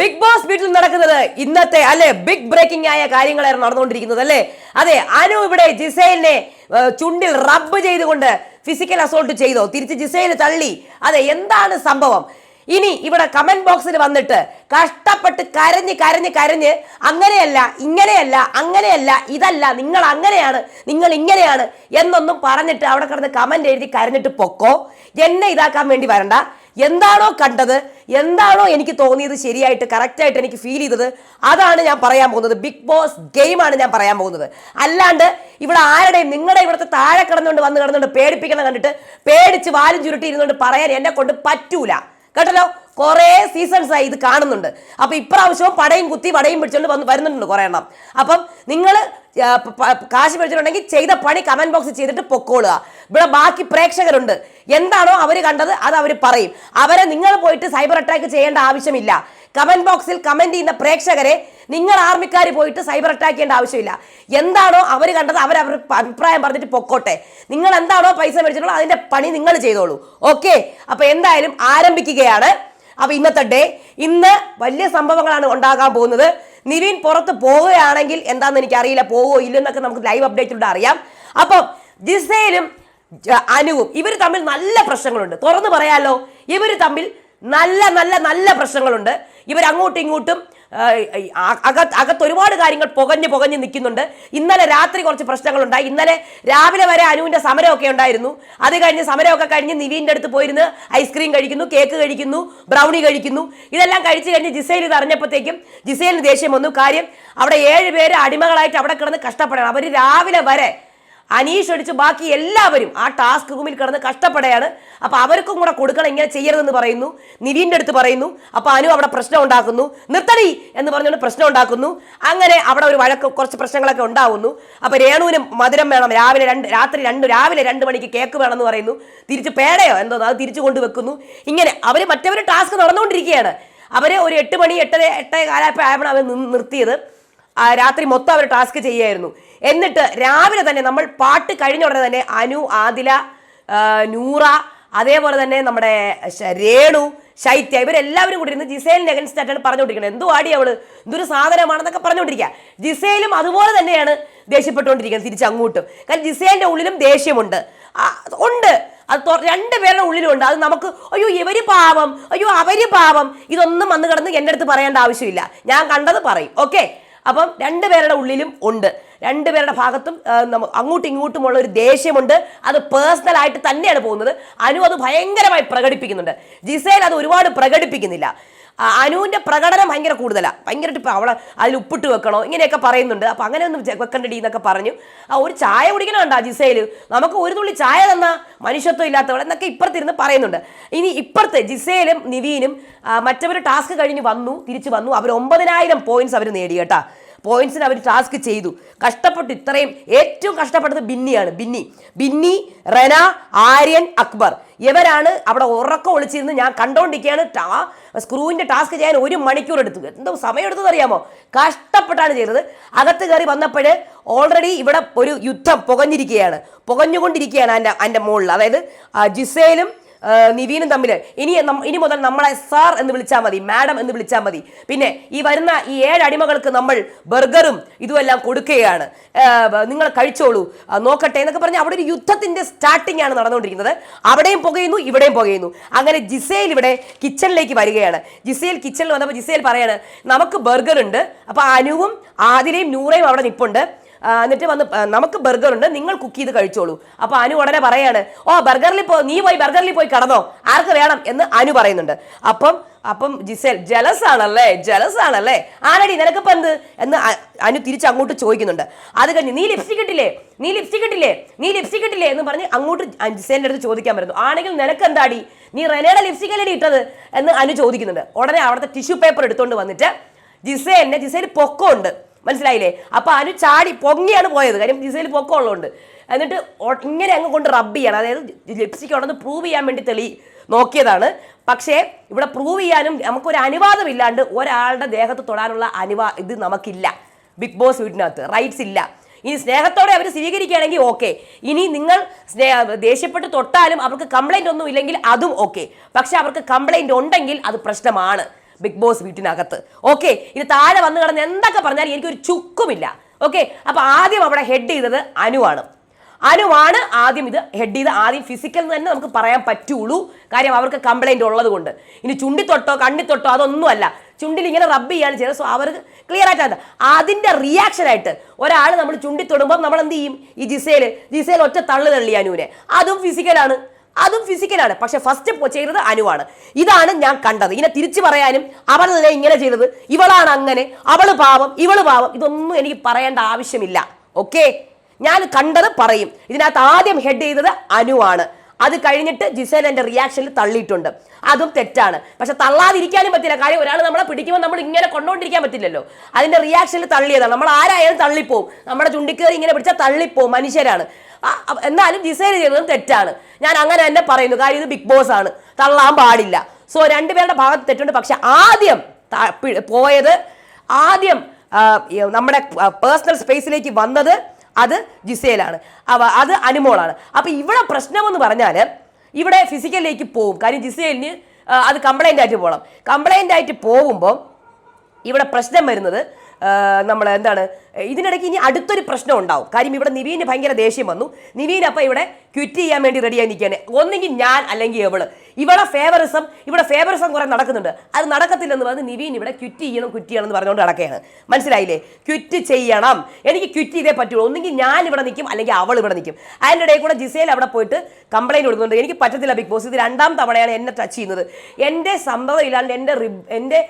Big boss വീട്ടിൽ നടക്കുന്നത് ഇന്നത്തെ അല്ലെ? ബിഗ് ബ്രേക്കിംഗ് ആയ കാര്യങ്ങളായിരുന്നു നടന്നുകൊണ്ടിരിക്കുന്നത് അല്ലെ? അതെ അനു ഇവിടെ ജിസൈലിനെ ചുണ്ടിൽ റബ്ബ് ചെയ്തുകൊണ്ട് ഫിസിക്കൽ അസോൾട്ട് ചെയ്തോ? തിരിച്ച് ജിസൈൽ തള്ളി. അതെ എന്താണ് സംഭവം? ഇനി ഇവിടെ കമന്റ് ബോക്സിൽ വന്നിട്ട് കഷ്ടപ്പെട്ട് കരഞ്ഞ് കരഞ്ഞ് കരഞ്ഞ് അങ്ങനെയല്ല ഇങ്ങനെയല്ല അങ്ങനെയല്ല ഇതല്ല നിങ്ങൾ അങ്ങനെയാണ് നിങ്ങൾ ഇങ്ങനെയാണ് എന്നൊന്നും പറഞ്ഞിട്ട് അവിടെ കിടന്ന് കമന്റ് എഴുതി കരഞ്ഞിട്ട് പൊക്കോ. എന്നെ ഇതാക്കാൻ വേണ്ടി വരണ്ട. എന്താണോ കണ്ടത് എന്താണോ എനിക്ക് തോന്നിയത് ശരിയായിട്ട് കറക്റ്റായിട്ട് എനിക്ക് ഫീൽ ചെയ്തത് അതാണ് ഞാൻ പറയാൻ പോകുന്നത്. ബിഗ് ബോസ് ഗെയിമാണ് ഞാൻ പറയാൻ പോകുന്നത്. അല്ലാണ്ട് ഇവിടെ ആരുടെയും നിങ്ങളുടെ ഇവിടുത്തെ താഴെ കിടന്നുകൊണ്ട് വന്ന് കിടന്നുകൊണ്ട് പേടിപ്പിക്കണം കണ്ടിട്ട് പേടിച്ച് വാലും ചുരുട്ടി ഇരുന്നുകൊണ്ട് പറയാൻ എന്നെ കൊണ്ട് പറ്റൂല. കേട്ടല്ലോ? കുറേ സീസൺസ് ആയി ഇത് കാണുന്നുണ്ട്. അപ്പൊ ഇപ്രാവശ്യവും പടയും കുത്തി വടയും പിടിച്ചുകൊണ്ട് വന്ന് വരുന്നുണ്ട് കുറേ എണ്ണം. അപ്പം നിങ്ങൾ കാശ് പിടിച്ചിട്ടുണ്ടെങ്കിൽ ചെയ്ത പണി കമന്റ് ബോക്സ് ചെയ്തിട്ട് പൊക്കോളുക. ഇവിടെ ബാക്കി പ്രേക്ഷകരുണ്ട്. എന്താണോ അവർ കണ്ടത് അത് അവർ പറയും. അവരെ നിങ്ങൾ പോയിട്ട് സൈബർ അറ്റാക്ക് ചെയ്യേണ്ട ആവശ്യമില്ല. കമന്റ് ബോക്സിൽ കമന്റ് ചെയ്യുന്ന പ്രേക്ഷകരെ നിങ്ങൾ ആർമിക്കാർ പോയിട്ട് സൈബർ അറ്റാക്ക് ചെയ്യേണ്ട ആവശ്യമില്ല. എന്താണോ അവർ കണ്ടത് അവർ അവർ അഭിപ്രായം പറഞ്ഞിട്ട് പൊക്കോട്ടെ. നിങ്ങൾ എന്താണോ പൈസ മേടിച്ചിട്ടുള്ളത് അതിന്റെ പണി നിങ്ങൾ ചെയ്തോളൂ. ഓക്കെ? അപ്പോൾ എന്തായാലും ആരംഭിക്കുകയാണ്. അപ്പോൾ ഇന്നത്തെ ഡേ. ഇന്ന് വലിയ സംഭവങ്ങളാണ് ഉണ്ടാകാൻ പോകുന്നത്. നിവിൻ പുറത്ത് പോവുകയാണെങ്കിൽ എന്താണെന്ന് എനിക്ക് അറിയില്ല പോവോ ഇല്ലെന്നൊക്കെ നമുക്ക് ലൈവ് അപ്ഡേറ്റിലൂടെ അറിയാം. അപ്പം ദിസയിലും അനുവും ഇവർ തമ്മിൽ നല്ല പ്രശ്നങ്ങളുണ്ട്. തുറന്നു പറയാലോ. ഇവർ തമ്മിൽ നല്ല നല്ല നല്ല പ്രശ്നങ്ങളുണ്ട്. ഇവർ അങ്ങോട്ടും ഇങ്ങോട്ടും അകത്ത് അകത്ത് ഒരുപാട് കാര്യങ്ങൾ പുകഞ്ഞ് പുകഞ്ഞ് നിൽക്കുന്നുണ്ട്. ഇന്നലെ രാത്രി കുറച്ച് പ്രശ്നങ്ങളുണ്ടായി. ഇന്നലെ രാവിലെ വരെ അനുവിന്റെ സമരമൊക്കെ ഉണ്ടായിരുന്നു. അത് കഴിഞ്ഞ് സമരമൊക്കെ കഴിഞ്ഞ് നിവീന്റെ അടുത്ത് പോയിരുന്ന് ഐസ്ക്രീം കഴിക്കുന്നു കേക്ക് കഴിക്കുന്നു ബ്രൗണി കഴിക്കുന്നു. ഇതെല്ലാം കഴിച്ചു കഴിഞ്ഞ് ജിസയിൽ ഇത് അറിഞ്ഞപ്പോഴത്തേക്കും ജിസയിലിന് ദേഷ്യം വന്നു. കാര്യം അവിടെ ഏഴ് പേര് അടിമകളായിട്ട് അവിടെ കിടന്ന് കഷ്ടപ്പെടണം. അവർ രാവിലെ വരെ അനീഷ് ഒഴിച്ച് ബാക്കി എല്ലാവരും ആ ടാസ്ക് റൂമിൽ കിടന്ന് കഷ്ടപ്പെടുകയാണ് അപ്പോൾ അവർക്കും കൂടെ കൊടുക്കണം ഇങ്ങനെ ചെയ്യരുതെന്ന് പറയുന്നു. നിവീന്റെ അടുത്ത് പറയുന്നു. അപ്പോൾ അനു അവിടെ പ്രശ്നം ഉണ്ടാക്കുന്നു. നിർത്തടി എന്ന് പറഞ്ഞുകൊണ്ട് പ്രശ്നം ഉണ്ടാക്കുന്നു. അങ്ങനെ അവിടെ ഒരു വഴക്ക് കുറച്ച് പ്രശ്നങ്ങളൊക്കെ ഉണ്ടാവുന്നു. അപ്പോൾ രേണുവിന് മധുരം വേണം. രാവിലെ രണ്ട് രാത്രി രണ്ട് രാവിലെ രണ്ട് മണിക്ക് കേക്ക് വേണമെന്ന് പറയുന്നു. തിരിച്ച് പേടയോ എന്തോ അത് തിരിച്ചു കൊണ്ടുവെക്കുന്നു. ഇങ്ങനെ അവർ മറ്റവർ ടാസ്ക് നടന്നുകൊണ്ടിരിക്കുകയാണ്. അവർ ഒരു എട്ട് മണി എട്ടര എട്ടേ കാലായപ്പോൾ ആയപ്പോൾ അവർ നിർത്തിയത്. രാത്രി മൊത്തം അവർ ടാസ്ക് ചെയ്യായിരുന്നു. എന്നിട്ട് രാവിലെ തന്നെ നമ്മൾ പാട്ട് കഴിഞ്ഞ ഉടനെ തന്നെ അനു ആദില നൂറ അതേപോലെ തന്നെ നമ്മുടെ രേണു ശൈത്യ ഇവരെല്ലാവരും കൂടി ഇരുന്ന് ജിസേലിന് അഗൻസ്റ്റ് ആയിട്ടാണ് പറഞ്ഞുകൊണ്ടിരിക്കുന്നത്. എന്തോ ആടി അവൾ? എന്തൊരു സാധനമാണെന്നൊക്കെ പറഞ്ഞുകൊണ്ടിരിക്കുക. ജിസേലും അതുപോലെ തന്നെയാണ് ദേഷ്യപ്പെട്ടുകൊണ്ടിരിക്കുന്നത് തിരിച്ച് അങ്ങോട്ടും കാരണം ജിസേലിന്റെ ഉള്ളിലും ദേഷ്യമുണ്ട്. ഉണ്ട്. അത് രണ്ട് പേരുടെ ഉള്ളിലുണ്ട് അത് നമുക്ക് അയ്യോ ഇവർ പാവം. അയ്യോ അവർ പാവം. ഇതൊന്നും വന്ന് കിടന്ന് എന്റെ അടുത്ത് പറയേണ്ട ആവശ്യമില്ല. ഞാൻ കണ്ടത് പറയും. ഓക്കെ അപ്പം രണ്ടുപേരുടെ ഉള്ളിലും ഉണ്ട്. രണ്ടുപേരുടെ ഭാഗത്തും അങ്ങോട്ടും ഇങ്ങോട്ടുമുള്ള ഒരു ദേഷ്യമുണ്ട്. അത് പേഴ്സണൽ ആയിട്ട് തന്നെയാണ് പോകുന്നത്. അനു അത് ഭയങ്കരമായി പ്രകടിപ്പിക്കുന്നുണ്ട്. ജിസേൽ അത് ഒരുപാട് പ്രകടിപ്പിക്കുന്നില്ല. ആ, അനുവിന്റെ പ്രകടനം ഭയങ്കര കൂടുതലാണ് ഭയങ്കരമായിട്ട് ഇപ്പം അവളെ അതിൽ ഉപ്പിട്ട് വെക്കണോ? ഇങ്ങനെയൊക്കെ പറയുന്നുണ്ട്. അപ്പം അങ്ങനെ ഒന്നും വെക്കണ്ടടി എന്നൊക്കെ പറഞ്ഞു. ആ ഒരു ചായ കുടിക്കണമുണ്ട് ആ ജിസയിൽ നമുക്ക് ഒരു തുള്ളി ചായ തന്ന മനുഷ്യത്വം ഇല്ലാത്തവൾ എന്നൊക്കെ ഇപ്പുറത്തിരുന്ന് പറയുന്നുണ്ട്. ഇനി ഇപ്പുറത്ത് ജിസയിലും നിവീനും മറ്റവർ ടാസ്ക് കഴിഞ്ഞ് വന്നു തിരിച്ചു വന്നു. അവർ ഒമ്പതിനായിരം പോയിന്റ്സ് അവർ നേടി കേട്ടാ. പോയിന്റ്സിന് അവർ ടാസ്ക് ചെയ്തു. കഷ്ടപ്പെട്ടു ഇത്രയും ഏറ്റവും കഷ്ടപ്പെട്ടത് ബിന്നിയാണ്. ബിന്നി. ബിന്നി റെന ആര്യൻ അക്ബർ. ഇവരാണ് അവിടെ ഉറക്കം ഒളിച്ചിരുന്ന് ഞാൻ കണ്ടോണ്ടിരിക്കുകയാണ് ടാ- സ്ക്രൂവിന്റെ ടാസ്ക് ചെയ്യാൻ ഒരു മണിക്കൂർ എടുത്തു. എന്തോ സമയം എടുത്തത് അറിയാമോ? കഷ്ടപ്പെട്ടാണ് ചെയ്തത്. അകത്ത് കയറി വന്നപ്പോൾ ഓൾറെഡി ഇവിടെ ഒരു യുദ്ധം പുകഞ്ഞിരിക്കുകയാണ്. പുകഞ്ഞുകൊണ്ടിരിക്കുകയാണ് എന്റെ എന്റെ മുകളിൽ അതായത് ജിസേലും നിവീനും തമ്മിൽ ഇനി ഇനി മുതൽ നമ്മളെ സാർ എന്ന് വിളിച്ചാൽ മതി മാഡം എന്ന് വിളിച്ചാൽ മതി. പിന്നെ ഈ വരുന്ന ഈ ഏഴ് അടിമകൾക്ക് നമ്മൾ ബർഗറും ഇതുമെല്ലാം കൊടുക്കുകയാണ്. നിങ്ങൾ കഴിച്ചോളൂ. നോക്കട്ടെ എന്നൊക്കെ പറഞ്ഞ് അവിടെ ഒരു യുദ്ധത്തിന്റെ സ്റ്റാർട്ടിംഗ് ആണ് നടന്നുകൊണ്ടിരിക്കുന്നത്. അവിടെയും പുകയുന്നു ഇവിടെയും പുകയുന്നു. അങ്ങനെ ജിസേൽ ഇവിടെ കിച്ചണിലേക്ക് വരികയാണ്. ജിസേൽ കിച്ചണിൽ വന്നപ്പോൾ ജിസേൽ പറയാണ് നമുക്ക് ബർഗർ ഉണ്ട് അപ്പൊ അനുവും ആദിലയും നൂറയും അവിടെ നിപ്പുണ്ട്. എന്നിട്ട് വന്ന് നമുക്ക് ബർഗർ ഉണ്ട് നിങ്ങൾ കുക്ക് ചെയ്ത് കഴിച്ചോളൂ. അപ്പോൾ അനു ഉടനെ പറയാണ് ഓ ബർഗറിൽ പോ നീ പോയി ബർഗറിൽ പോയി കടന്നോ ആർക്ക് വേണം? എന്ന് അനു പറയുന്നുണ്ട്. അപ്പം അപ്പം ജിസേൽ ജലസ് ആണല്ലേ ജലസ് ആണല്ലേ ആരടി നിനക്കിപ്പോ എന്ത്? എന്ന് അനു തിരിച്ച് അങ്ങോട്ട് ചോദിക്കുന്നുണ്ട്. അത് കഴിഞ്ഞ് നീ ലിപ്സ്റ്റിക് ഇട്ടില്ലേ നീ ലിപ്സ്റ്റിക് ഇട്ടില്ലേ നീ ലിപ്സ്റ്റിക് ഇട്ടില്ലേ? എന്ന് പറഞ്ഞ് അങ്ങോട്ട് ജിസേലിന്റെ അടുത്ത് ചോദിക്കാൻ വരുന്നു. ആണെങ്കിൽ നിനക്ക് എന്താടി നീ റെനയുടെ ലിപ്സ്റ്റിക് അല്ലേ ഇട്ടത്? എന്ന് അനു ചോദിക്കുന്നുണ്ട്. ഉടനെ അവിടുത്തെ ടിഷ്യൂ പേപ്പർ എടുത്തുകൊണ്ട് വന്നിട്ട് ജിസേലിനെ ജിസേൽ പൊക്കമുണ്ട്. മനസ്സിലായില്ലേ? അപ്പൊ അനു ചാടി പൊങ്ങിയാണ് പോയത്. കാര്യം ജിസയിൽ പൊക്കമുള്ളതുകൊണ്ട്. എന്നിട്ട് ഇങ്ങനെ അങ്ങ് കൊണ്ട് റബ്ബ് ചെയ്യണം. അതായത് ലിപ്സ്റ്റിക് ഉണ്ടെന്ന് പ്രൂവ് ചെയ്യാൻ വേണ്ടി തെളി നോക്കിയതാണ്. പക്ഷേ ഇവിടെ പ്രൂവ് ചെയ്യാനും നമുക്കൊരു അനുവാദമില്ലാണ്ട് ഒരാളുടെ ദേഹത്ത് തൊടാനുള്ള അനുവാ ഇത് നമുക്കില്ല. ബിഗ് ബോസ് വീട്ടിനകത്ത്. റൈറ്റ്സ് ഇല്ല. ഇനി സ്നേഹത്തോടെ അവർ സ്വീകരിക്കുകയാണെങ്കിൽ ഓക്കെ ഇനി നിങ്ങൾ സ്നേഹ ദേഷ്യപ്പെട്ട് തൊട്ടാലും അവർക്ക് കംപ്ലൈന്റ് ഒന്നും ഇല്ലെങ്കിൽ അതും ഓക്കെ പക്ഷെ അവർക്ക് കംപ്ലൈന്റ് ഉണ്ടെങ്കിൽ അത് പ്രശ്നമാണ്. ബിഗ് ബോസ് വീട്ടിനകത്ത്. ഓക്കെ ഇത് താഴെ വന്നു കിടന്ന് എന്തൊക്കെ പറഞ്ഞാലും എനിക്കൊരു ചുക്കുമില്ല. ഓക്കെ അപ്പൊ ആദ്യം അവിടെ ഹെഡ് ചെയ്തത് അനുവാണ്. അനുവാണ് ആദ്യം ഇത് ഹെഡ് ചെയ്ത് ആദ്യം ഫിസിക്കൽ തന്നെ നമുക്ക് പറയാൻ പറ്റുള്ളൂ. കാര്യം അവർക്ക് കംപ്ലൈന്റ് ഉള്ളത് കൊണ്ട് ഇനി ചുണ്ടിത്തൊട്ടോ കണ്ണിത്തൊട്ടോ അതൊന്നുമല്ല. ചുണ്ടിൽ ഇങ്ങനെ റബ്ബ് ചെയ്യാണ് ചെയ്തത് സോ അവർക്ക് ക്ലിയർ ആയിട്ട് അതിന്റെ റിയാക്ഷൻ ആയിട്ട് ഒരാൾ നമ്മൾ ചുണ്ടി തൊടുമ്പോൾ നമ്മൾ എന്ത് ചെയ്യും? ഈ ജിസേൽ ജിസേൽ ഒറ്റ തള്ളു തള്ളി അനുവിനെ. അതും ഫിസിക്കലാണ് അതും ഫിസിക്കലാണ് പക്ഷെ ഫസ്റ്റ് ചെയ്തത് അനുവാണ്. ഇതാണ് ഞാൻ കണ്ടത്. ഇനി തിരിച്ചു പറയാനും തന്നെ ഇങ്ങനെ ചെയ്തത്. ഇവളാണ് അങ്ങനെ. അവൾ പാവം ഇവൾ പാവം. ഇതൊന്നും എനിക്ക് പറയേണ്ട ആവശ്യമില്ല. ഓക്കെ ഞാൻ കണ്ടത് പറയും. ഇതിനകത്ത് ആദ്യം ഹെഡ് ചെയ്തത് അനുവാണ്. അത് കഴിഞ്ഞിട്ട് ജിസേൻ എന്റെ റിയാക്ഷനിൽ തള്ളിയിട്ടുണ്ട്. അതും തെറ്റാണ്. പക്ഷെ തള്ളാതിരിക്കാനും പറ്റില്ല. കാര്യം ഒരാൾ നമ്മളെ പിടിക്കുമ്പോൾ നമ്മൾ ഇങ്ങനെ കൊണ്ടുകൊണ്ടിരിക്കാൻ പറ്റില്ലല്ലോ. അതിന്റെ റിയാക്ഷനിൽ തള്ളിയതാണ്. നമ്മൾ ആരായാലും തള്ളിപ്പോവും. നമ്മുടെ ചുണ്ടിക്കേറി ഇങ്ങനെ പിടിച്ചാൽ തള്ളിപ്പോവും. മനുഷ്യരാണ്. എന്നാലും ജിസേൽ ചെയ്യുന്നതും തെറ്റാണ്. ഞാൻ അങ്ങനെ തന്നെ പറയുന്നു. കാര്യം ഇത് ബിഗ് ബോസ് ആണ്. തള്ളാൻ പാടില്ല. സോ രണ്ടുപേരുടെ ഭാഗത്ത് തെറ്റുണ്ട്. പക്ഷെ ആദ്യം പോയത് ആദ്യം നമ്മുടെ പേഴ്സണൽ സ്പേസിലേക്ക് വന്നത് അത് ജിസേലാണ്. അവ അത് അനുമോളാണ്. അപ്പോൾ ഇവിടെ പ്രശ്നമെന്ന് പറഞ്ഞാൽ ഇവിടെ ഫിസിക്കലിലേക്ക് പോകും കാര്യം ജിസേലിന് അത് കംപ്ലൈന്റ് ആയിട്ട് പോകണം കംപ്ലൈന്റ് ആയിട്ട് പോകുമ്പോൾ ഇവിടെ പ്രശ്നം വരുന്നത് നമ്മൾ എന്താണ് ഇതിനിടയ്ക്ക് ഇനി അടുത്തൊരു പ്രശ്നം ഉണ്ടാവും. കാര്യം ഇവിടെ നിവീന് ഭയങ്കര ദേഷ്യം വന്നു. നിവീൻ അപ്പം ഇവിടെ ക്വിറ്റ് ചെയ്യാൻ വേണ്ടി റെഡിയായി നിൽക്കുകയാണ് ഒന്നെങ്കിൽ ഞാൻ അല്ലെങ്കിൽ എവൾ ഇവിടെ ഫേവറിസം ഇവിടെ ഫേവറിസം കുറെ നടക്കുന്നുണ്ട്. അത് നടക്കത്തില്ലെന്ന് പറഞ്ഞ് നിവീൻ ഇവിടെ ക്വിറ്റ് ചെയ്യണം ക്വിറ്റ് ചെയ്യണം എന്ന് പറഞ്ഞുകൊണ്ട് നടക്കുകയാണ്. മനസ്സിലായില്ലേ? ക്വിറ്റ് ചെയ്യണം. എനിക്ക് ക്വിറ്റ് ചെയ്തേ പറ്റുള്ളൂ. ഒന്നെങ്കിൽ ഞാൻ ഇവിടെ നിൽക്കും അല്ലെങ്കിൽ അവൾ ഇവിടെ നിൽക്കും. അതിന്റെ ഇടയിൽ കൂടെ ജിസേൽ അവിടെ പോയിട്ട് കംപ്ലൈന്റ് കൊടുക്കുന്നുണ്ട്. എനിക്ക് പറ്റത്തില്ല ബിഗ് ബോസ് ഇത് രണ്ടാം തവണയാണ് എന്നെ ടച്ച് ചെയ്യുന്നത്. എന്റെ സമ്മതം ഇല്ലാണ്ട് എന്റെ റിബ് എന്റെ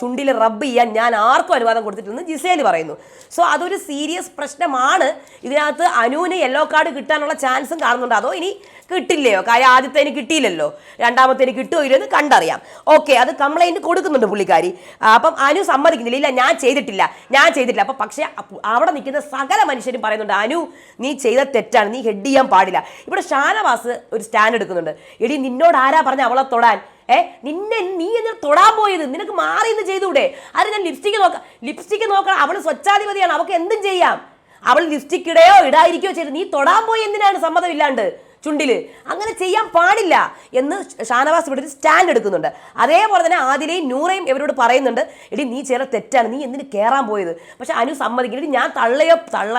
ചുണ്ടിൽ റബ്ബ് ചെയ്യാൻ ഞാൻ ആർക്കും അനുവാദം കൊടുത്തിട്ടില്ലെന്ന് ജിസേൽ പറയുന്നു. സോ അതൊരു സീരിയസ് പ്രശ്നമാണ്. ഇതിനകത്ത് അനുവിന് യെല്ലോ കാർഡ് കിട്ടാനുള്ള ചാൻസും കാണുന്നുണ്ട്. അതോ ഇനി കിട്ടില്ലയോ? കാര്യം ആദ്യത്തേന് കിട്ടിയില്ലല്ലോ. രണ്ടാമത്തേന് കിട്ടുമോ ഇല്ലെന്ന് കണ്ടറിയാം. ഓക്കെ അത് കംപ്ലൈന്റ് കൊടുക്കുന്നുണ്ട് പുള്ളിക്കാരി. അപ്പം അനു സമ്മതിക്കുന്നില്ല. ഇല്ല ഞാൻ ചെയ്തിട്ടില്ല. ഞാൻ ചെയ്തിട്ടില്ല. അപ്പം പക്ഷേ അവിടെ നിൽക്കുന്ന സകല മനുഷ്യരും പറയുന്നുണ്ട് അനു നീ ചെയ്ത തെറ്റാണ്. നീ ഹെഡ് ചെയ്യാൻ പാടില്ല. ഇവിടെ ഷാനവാസ് ഒരു സ്റ്റാൻഡ് എടുക്കുന്നുണ്ട്. എടി നിന്നോട് ആരാ പറഞ്ഞ അവളെ തൊടാൻ? ഏ നിന്നെ നീ എന്നെ തൊടാൻ പോയത്? നിനക്ക് മാറി ഇന്ന് ചെയ്തുകൂടെ? അത് ഞാൻ ലിപ്സ്റ്റിക്ക് നോക്കാം ലിപ്സ്റ്റിക്ക് നോക്കണം. അവൾ സ്വച്ഛാധിപതിയാണ്. അവൾക്ക് എന്തും ചെയ്യാം. അവൾ ലിപ്സ്റ്റിക് ഇടയോ ഇടായിരിക്കോ ചെയ്ത് നീ തൊടാൻ പോയി എന്തിനാണ് സമ്മതമില്ലാണ്ട്? ചുണ്ടിൽ. അങ്ങനെ ചെയ്യാൻ പാടില്ല എന്ന് ഷാനവാസ് ഇവിടെ ഒരു സ്റ്റാൻഡ് എടുക്കുന്നുണ്ട്. അതേപോലെ തന്നെ ആദിലയും നൂറയും ഇവരോട് പറയുന്നുണ്ട് എടി നീ ചേർ തെറ്റാണ്. നീ എന്തിന് കയറാൻ പോയത്? പക്ഷെ അനു സമ്മതിക്കില്ല. എടി ഞാൻ തള്ളയോ തള്ള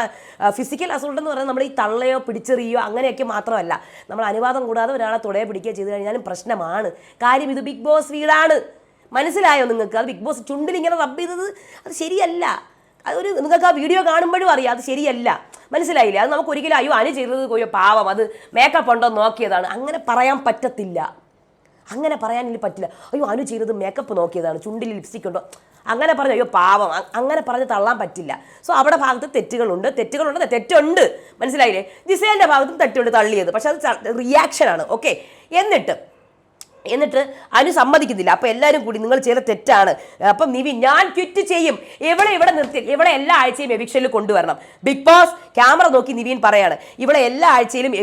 ഫിസിക്കൽ അസോൾട്ട് എന്ന് പറയുന്നത് നമ്മൾ ഈ തള്ളയോ പിടിച്ചെറിയോ അങ്ങനെയൊക്കെ മാത്രമല്ല. നമ്മൾ അനുവാദം കൂടാതെ ഒരാളെ തുടയെ പിടിക്കുക ചെയ്ത് കഴിഞ്ഞാലും പ്രശ്നമാണ്. കാര്യം ഇത് ബിഗ് ബോസ് വീടാണ്. മനസ്സിലായോ നിങ്ങൾക്ക്? അത് ബിഗ് ബോസ് ചുണ്ടിൽ ഇങ്ങനെ റബ്ബ് ചെയ്തത് അത് ശരിയല്ല. അതൊരു നിങ്ങൾക്ക് ആ വീഡിയോ കാണുമ്പോഴും അറിയാം അത് ശരിയല്ല. മനസ്സിലായില്ലേ? അത് നമുക്ക് ഒരിക്കലും അയ്യോ അനു ചെയ്തത് കൊയ്യോ പാവം അത് മേക്കപ്പ് ഉണ്ടോ നോക്കിയതാണ്. അങ്ങനെ പറയാൻ പറ്റത്തില്ല. അങ്ങനെ പറയാൻ പറ്റില്ല. അയ്യോ അനു ചെയ്തത് മേക്കപ്പ് നോക്കിയതാണ്. ചുണ്ടിൽ ലിപ്സ്റ്റിക് ഉണ്ടോ? അങ്ങനെ പറഞ്ഞു അയ്യോ പാവം അങ്ങനെ പറഞ്ഞ് തള്ളാൻ പറ്റില്ല. സോ അവിടെ ഭാഗത്ത് തെറ്റുകളുണ്ട്. തെറ്റുകളുണ്ട് തെറ്റുണ്ട്. മനസ്സിലായില്ലേ? ജിസേലിന്റെ ഭാഗത്തും തെറ്റുണ്ട് തള്ളിയത്. പക്ഷെ അത് റിയാക്ഷനാണ് ഓക്കെ എന്നിട്ട് എന്നിട്ട് അനു സമ്മതിക്കുന്നില്ല. അപ്പൊ എല്ലാവരും കൂടി നിങ്ങൾ ചെയ്ത തെറ്റാണ്. അപ്പം നിവി ഞാൻ ക്വിറ്റ് ചെയ്യും. ഇവിടെ ഇവിടെ നിർത്തി ഇവിടെ എല്ലാ ആഴ്ചയും എവിക്ഷനിൽ കൊണ്ടുവരണം. ബിഗ് ബോസ് ക്യാമറ നോക്കി നിവിൻ പറയാണ്. ഇവിടെ എല്ലാ ആഴ്ചയിലും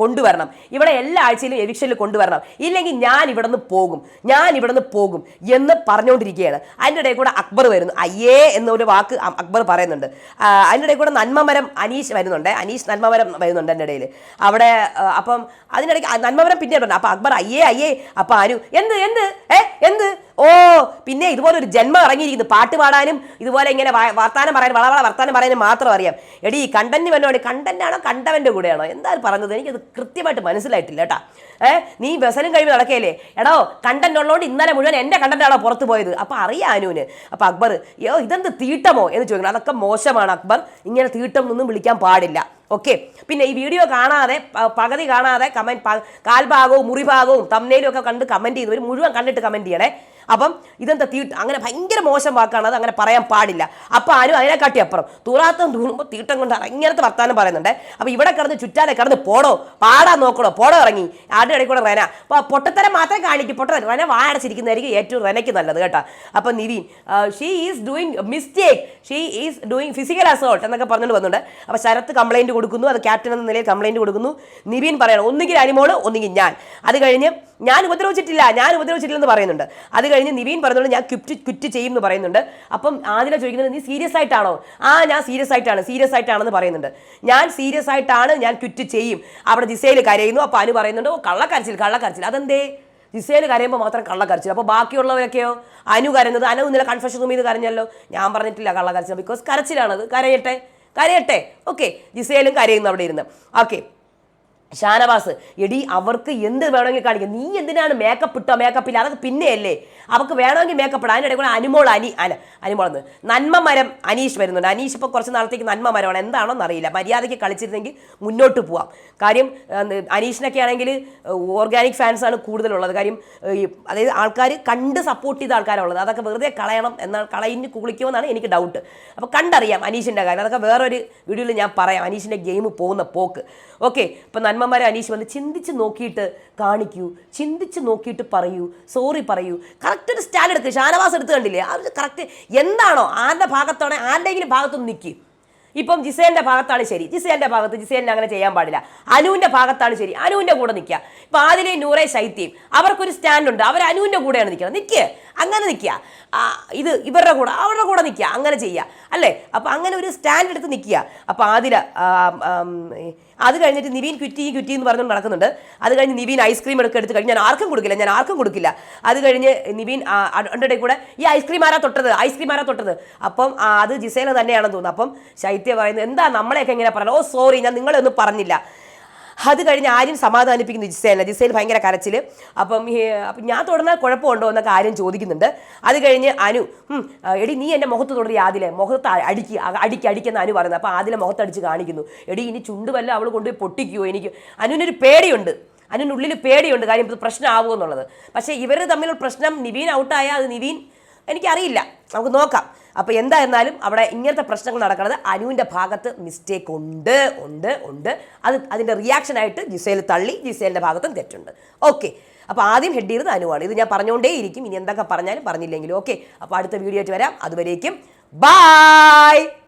കൊണ്ടുവരണം. ഇവിടെ എല്ലാ ആഴ്ചയിലും എവിക്ഷനിൽ കൊണ്ടുവരണം. ഇല്ലെങ്കിൽ ഞാൻ ഇവിടെ നിന്ന് പോകും. ഞാൻ ഇവിടെ നിന്ന് പോകും എന്ന് പറഞ്ഞുകൊണ്ടിരിക്കുകയാണ് അതിന്റെ ഇടയിൽ കൂടെ അക്ബർ വരുന്നു. അയ്യേ എന്നൊരു വാക്ക് അക്ബർ പറയുന്നുണ്ട്. അതിനിടയിൽ കൂടെ നന്മമരം അനീഷ് വരുന്നുണ്ട്. അനീഷ് നന്മമരം വരുന്നുണ്ട് എന്റെ ഇടയിൽ. അവിടെ അപ്പം അതിനിടയ്ക്ക് നന്മമരം പിന്നെ അപ്പം അക്ബർ അയ്യേ അയ്യേ. അപ്പം അനു എന്ത് എന്ത്? ഏ എന്ത്? ഓ പിന്നെ ഇതുപോലെ ഒരു ജന്മം ഇറങ്ങിയിരിക്കുന്നു. പാട്ട് പാടാനും ഇതുപോലെ ഇങ്ങനെ വർത്താനം പറയാനും വള വള വർത്താനം പറയാനും മാത്രം അറിയാം. എടി ഈ കണ്ടന്റ് വന്നോടി കണ്ടന്റാണോ കണ്ടവന്റെ കൂടെയാണോ? എന്താ പറഞ്ഞത് എനിക്കത് കൃത്യമായിട്ട് മനസ്സിലായിട്ടില്ല കേട്ടാ. ഏ നീ വ്യസനം കഴിവ് നടക്കയില്ലേ എടോ കണ്ടന്റ് ഉള്ളതുകൊണ്ട് ഇന്നലെ മുഴുവൻ എന്റെ കണ്ടന്റാണോ പുറത്തു പോയത്? അപ്പം അറിയാം അനുവിന്. അപ്പം അക്ബർ യോ ഇതെന്ത് തീട്ടമോ? എന്ന് ചോദിക്കണം അതൊക്കെ മോശമാണ് അക്ബർ. ഇങ്ങനെ തീട്ടം ഒന്നും വിളിക്കാൻ പാടില്ല. ഓക്കെ. പിന്നെ ഈ വീഡിയോ കാണാതെ പകുതി കാണാതെ കമന്റ് കാൽഭാഗവും മുറിഭാഗവും തമ്മനയിലും ഒക്കെ കണ്ട് കമന്റ് ചെയ്തവർ മുഴുവൻ കണ്ടിട്ട് കമന്റ് ചെയ്യണേ. അപ്പം ഇതെന്താ തീട്ട് അങ്ങനെ ഭയങ്കര മോശം വാക്കാണ് അത് അങ്ങനെ പറയാൻ പാടില്ല. അപ്പം ആരും അതിനെക്കാട്ടി അപ്പുറം. തൂറാത്തം തൂണുമ്പോൾ തീട്ടം കൊണ്ട് ഇങ്ങനത്തെ വർത്താനം പറയുന്നുണ്ട്. അപ്പം ഇവിടെ കിടന്ന് ചുറ്റാതെ കിടന്ന് പോടോ പാടാൻ നോക്കണോ പോടോ ഇറങ്ങി. ആടെ ഇടയിൽ കൂടെ റെന? അപ്പോൾ പൊട്ടത്തരം മാത്രമേ കാണിക്കും. പൊട്ടത്തരം റെന വാടച്ചിരിക്കുന്നതായിരിക്കും ഏറ്റവും റെനയ്ക്ക് നല്ലത് കേട്ടോ. അപ്പം Nivin she is doing mistake she is doing physical assault എന്നൊക്കെ പറഞ്ഞിട്ട് വന്നിട്ടുണ്ട്. അപ്പോൾ ശരത്ത് കംപ്ലൈന്റ് കൊടുക്കുന്നു. അത് ക്യാപ്റ്റൻ എന്ന നിലയിൽ കംപ്ലൈന്റ് കൊടുക്കുന്നു. നിവിൻ പറയണം ഒന്നുകിൽ അനിമോൾ ഒന്നുകിൽ ഞാൻ. അത് കഴിഞ്ഞ് ഞാൻ ഉപദ്രവിച്ചിട്ടില്ല ഞാൻ ഉപദ്രവിച്ചിട്ടില്ലെന്ന് പറയുന്നുണ്ട്. അത് കഴിഞ്ഞ് നിവീൻ പറയുന്നുണ്ട് ഞാൻ ക്വിറ്റ് ക്വിറ്റ് ചെയ്യും എന്ന് പറയുന്നുണ്ട്. അപ്പം ആദില ചോദിക്കുന്നത് നീ സീരിയസ് ആയിട്ടാണോ? ആ ഞാൻ സീരിയസ് ആയിട്ടാണ് സീരിയസ് ആയിട്ടാണെന്ന് പറയുന്നുണ്ട്. ഞാൻ സീരിയസ് ആയിട്ടാണ് ഞാൻ ക്വിറ്റ് ചെയ്യും. അവിടെ ദിസയിൽ കരയുന്നു. അപ്പോൾ അനു പറയുന്നുണ്ട് ഓ കള്ളക്കരച്ചിൽ കള്ളക്കരച്ചിൽ. അതെന്തേ? ദിസയിൽ കരയുമ്പോൾ മാത്രം കള്ളക്കരച്ചിൽ. അപ്പോൾ ബാക്കിയുള്ളവരൊക്കെയോ? അനു കരുന്നത് അനു ഇന്നലെ കൺഫെഷൻ റൂമിൽ നിന്ന് കരഞ്ഞല്ലോ. ഞാൻ പറഞ്ഞിട്ടില്ല കള്ളക്കരച്ചിൽ ബിക്കോസ് കരച്ചിലാണത്. കരയട്ടെ കരയട്ടെ. ഓക്കെ ജിസേലും കരയുന്നു അവിടെ ഇരുന്ന്. ഓക്കെ ഷാനവാസ് എടി അവർക്ക് എന്ത് വേണമെങ്കിൽ കാണിക്കാം. നീ എന്തിനാണ് മേക്കപ്പ് ഇട്ടോ മേക്കപ്പ് ഇല്ല? അതൊക്കെ പിന്നെയല്ലേ? അവർക്ക് വേണമെങ്കിൽ മേക്കപ്പ് ഇടാം. അതിനിടെ കൂടെ അനുമോൾ അനി അല്ല അനുമോളെന്ന്. നന്മ മരം അനീഷ് വരുന്നുണ്ട്. അനീഷ് ഇപ്പോൾ കുറച്ച് നാളത്തേക്ക് നന്മ മരമാണ്. എന്താണോന്ന് അറിയില്ല. മര്യാദയ്ക്ക് കളിച്ചിരുന്നെങ്കിൽ മുന്നോട്ട് പോവാം. കാര്യം അനീഷിനൊക്കെ ആണെങ്കിൽ ഓർഗാനിക് ഫാൻസാണ് കൂടുതലുള്ളത്. കാര്യം ഈ അതായത് ആൾക്കാർ കണ്ട് സപ്പോർട്ട് ചെയ്ത ആൾക്കാരുള്ളത് അതൊക്കെ വെറുതെ കളയണം എന്നാൽ കളയിന് കുളിക്കുമെന്നാണ് എനിക്ക് ഡൗട്ട് അപ്പോൾ കണ്ടറിയാം അനീഷിന്റെ കാര്യം. അതൊക്കെ വേറൊരു വീഡിയോയിൽ ഞാൻ പറയാം. അനീഷിന്റെ ഗെയിം പോകുന്ന പോക്ക്. ഓക്കെ ഇപ്പം നന്മമാരെ അനീഷ് വന്ന് ചിന്തിച്ച് നോക്കിയിട്ട് കാണിക്കൂ ചിന്തിച്ച് നോക്കിയിട്ട് പറയൂ സോറി പറയൂ. കറക്റ്റ് ഒരു സ്റ്റാൻഡ് എടുക്കുക ഷാനവാസ് എടുത്ത് കണ്ടില്ലേ? അത് കറക്റ്റ് എന്താണോ? ആരുടെ ഭാഗത്താണോ? ആരുടെയെങ്കിലും ഭാഗത്തൊന്ന് നിൽക്കും ഇപ്പം ജിസേന്റെ ഭാഗത്താണ് ശരി. ജിസേന്റെ ഭാഗത്ത് ജിസേലിന് അങ്ങനെ ചെയ്യാൻ പാടില്ല. അനുവിന്റെ ഭാഗത്താണ് ശരി. അനുവിന്റെ കൂടെ നിൽക്കുക ഇപ്പം ആദിലെ നൂറേ ശൈത്യം. അവർക്കൊരു സ്റ്റാൻഡുണ്ട് അവർ അനുവിന്റെ കൂടെയാണ് നിൽക്കുന്നത് നിൽക്കുക അങ്ങനെ നിൽക്കുക ഇത് ഇവരുടെ കൂടെ അവരുടെ കൂടെ നിൽക്കുക അങ്ങനെ ചെയ്യുക അല്ലേ? അപ്പോൾ അങ്ങനെ ഒരു സ്റ്റാൻഡ് എടുത്ത് നിൽക്കുക അപ്പോൾ ആദില ആ, ആം, അത് കഴിഞ്ഞിട്ട് നിവീൻ ക്വിറ്റി ക്വിറ്റി എന്ന് പറഞ്ഞുകൊണ്ട് നടക്കുന്നുണ്ട്. അത് കഴിഞ്ഞ് നിവീൻ ഐസ്ക്രീം എടുക്കുക എടുത്ത് കഴിഞ്ഞ് ഞാൻ ആർക്കും കൊടുക്കില്ല ഞാൻ ആർക്കും കൊടുക്കില്ല. അത് കഴിഞ്ഞ് നിവീൻ അണ്ടയുടെ കൂടെ ഈ ഐസ്ക്രീം ആരാ തൊട്ടത്? ഐസ്ക്രീം ആരാ തൊട്ടത്? അപ്പം അത് ജിസേല തന്നെയാണെന്ന് തോന്നുന്നു. അപ്പം ശൈത്യ പറയുന്നത് എന്താ നമ്മളെയൊക്കെ ഇങ്ങനെ പറഞ്ഞത്? ഓ സോറി ഞാൻ നിങ്ങളെ ഒന്നും പറഞ്ഞില്ല. അത് കഴിഞ്ഞ് ആരും സമാധാനിപ്പിക്കുന്നു ജിസേലിനെ. ജിസേൽ ഭയങ്കര കരച്ചിൽ അപ്പം അപ്പം ഞാൻ തുടർന്നാൽ കുഴപ്പമുണ്ടോ എന്നൊക്കെ ആരും ചോദിക്കുന്നുണ്ട്. അത് കഴിഞ്ഞ് അനു എടി നീ എന്റെ മുഖത്ത് തുടർ ആദിലെ. മുഖത്ത് അടിക്ക് അടിക്ക് അടിക്കുന്ന അനു പറയുന്നത്. അപ്പോൾ ആദിലെ മുഖത്തടിച്ച് കാണിക്കുന്നു. എടി ഇനി ചുണ്ട് വല്ല അവൾ കൊണ്ടുപോയി പൊട്ടിക്കുമോ എനിക്ക്? അനുവിനൊരു പേടിയുണ്ട്. അനുവിനുള്ളിൽ പേടിയുണ്ട്. കാര്യം ഇത് പ്രശ്നമാവുമെന്നുള്ളത്. പക്ഷേ ഇവർ തമ്മിലുള്ള പ്രശ്നം നിവീൻ ഔട്ടായാൽ അത് നിവീൻ എനിക്കറിയില്ല. നമുക്ക് നോക്കാം. അപ്പോൾ എന്തായിരുന്നാലും അവിടെ ഇങ്ങനത്തെ പ്രശ്നങ്ങൾ നടക്കുന്നത് അനുവിന്റെ ഭാഗത്ത് മിസ്റ്റേക്ക് ഉണ്ട് ഉണ്ട് ഉണ്ട്. അത് അതിന്റെ റിയാക്ഷനായിട്ട് ജിസേൽ തള്ളി ജിസേലിന്റെ ഭാഗത്തും തെറ്റുണ്ട്. ഓക്കെ അപ്പോൾ ആദ്യം ഹെഡ് ചെയ്തത് അനുവാണ്. ഇത് ഞാൻ പറഞ്ഞുകൊണ്ടേ ഇരിക്കും ഇനി എന്തൊക്കെ പറഞ്ഞാലും പറഞ്ഞില്ലെങ്കിലും. ഓക്കെ അപ്പോൾ അടുത്ത വീഡിയോ ആയിട്ട് വരാം. അതുവരേക്കും. ബായ്